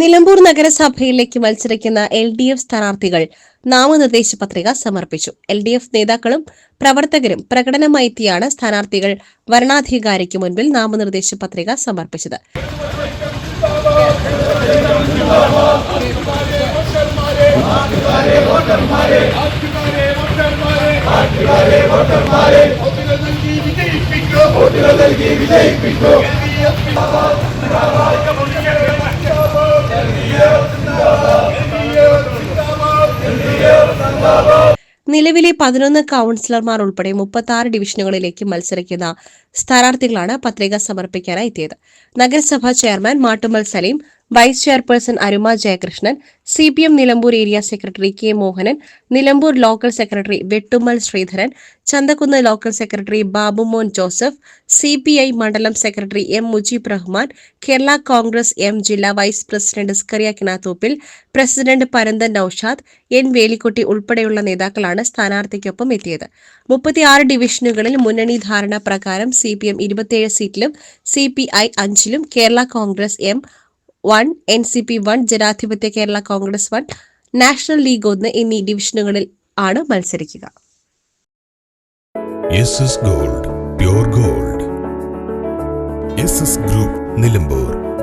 നിലമ്പൂർ നഗരസഭയിലേക്ക് മത്സരിക്കുന്ന L D F സ്ഥാനാർത്ഥികൾ നാമനിർദ്ദേശ പത്രിക സമർപ്പിച്ചു. എൽ ഡി എഫ് നേതാക്കളും പ്രവർത്തകരും പ്രകടനമായെത്തിയാണ് സ്ഥാനാർത്ഥികൾ വരണാധികാരിക്ക് മുൻപിൽ നാമനിർദ്ദേശ പത്രിക സമർപ്പിച്ചത്. നിലവിലെ പതിനൊന്ന് കൌൺസിലർമാർ ഉൾപ്പെടെ മുപ്പത്തി ആറ് ഡിവിഷനുകളിലേക്ക് മത്സരിക്കുന്ന സ്ഥാനാർത്ഥികളാണ് പത്രിക സമർപ്പിക്കാനായി എത്തിയത്. നഗരസഭാ chairman Mattummal Saleem vice chairperson Aruma Jayakrishnan C P M Nilambur area secretary K Mohanan Nilambur local secretary Vettummal Sreedharan Chanthakkunnu local secretary Babumon Joseph C P I മണ്ഡലം secretary M Mujeeb Rahman Kerala Congress M ജില്ലാ vice president Skaria Kinathoppil president Paranthan Noushad N Velikutty ഉൾപ്പെടെയുള്ള നേതാക്കളാണ് സ്ഥാനാർത്ഥിക്കൊപ്പം എത്തിയത്. മുപ്പത്തിയാറ് ഡിവിഷനുകളിൽ മുന്നണി ധാരണ പ്രകാരം C P M ഇരുപത്തിയേഴ് സീറ്റിലും സി പി ഐ അഞ്ചിലും Kerala Congress M one N C P one ജനാധിപത്യ Kerala Congress one National League ഒന്ന് എന്നീ ഡിവിഷനുകളിൽ ആണ് മത്സരിക്കുക. Gold gold group Nilambur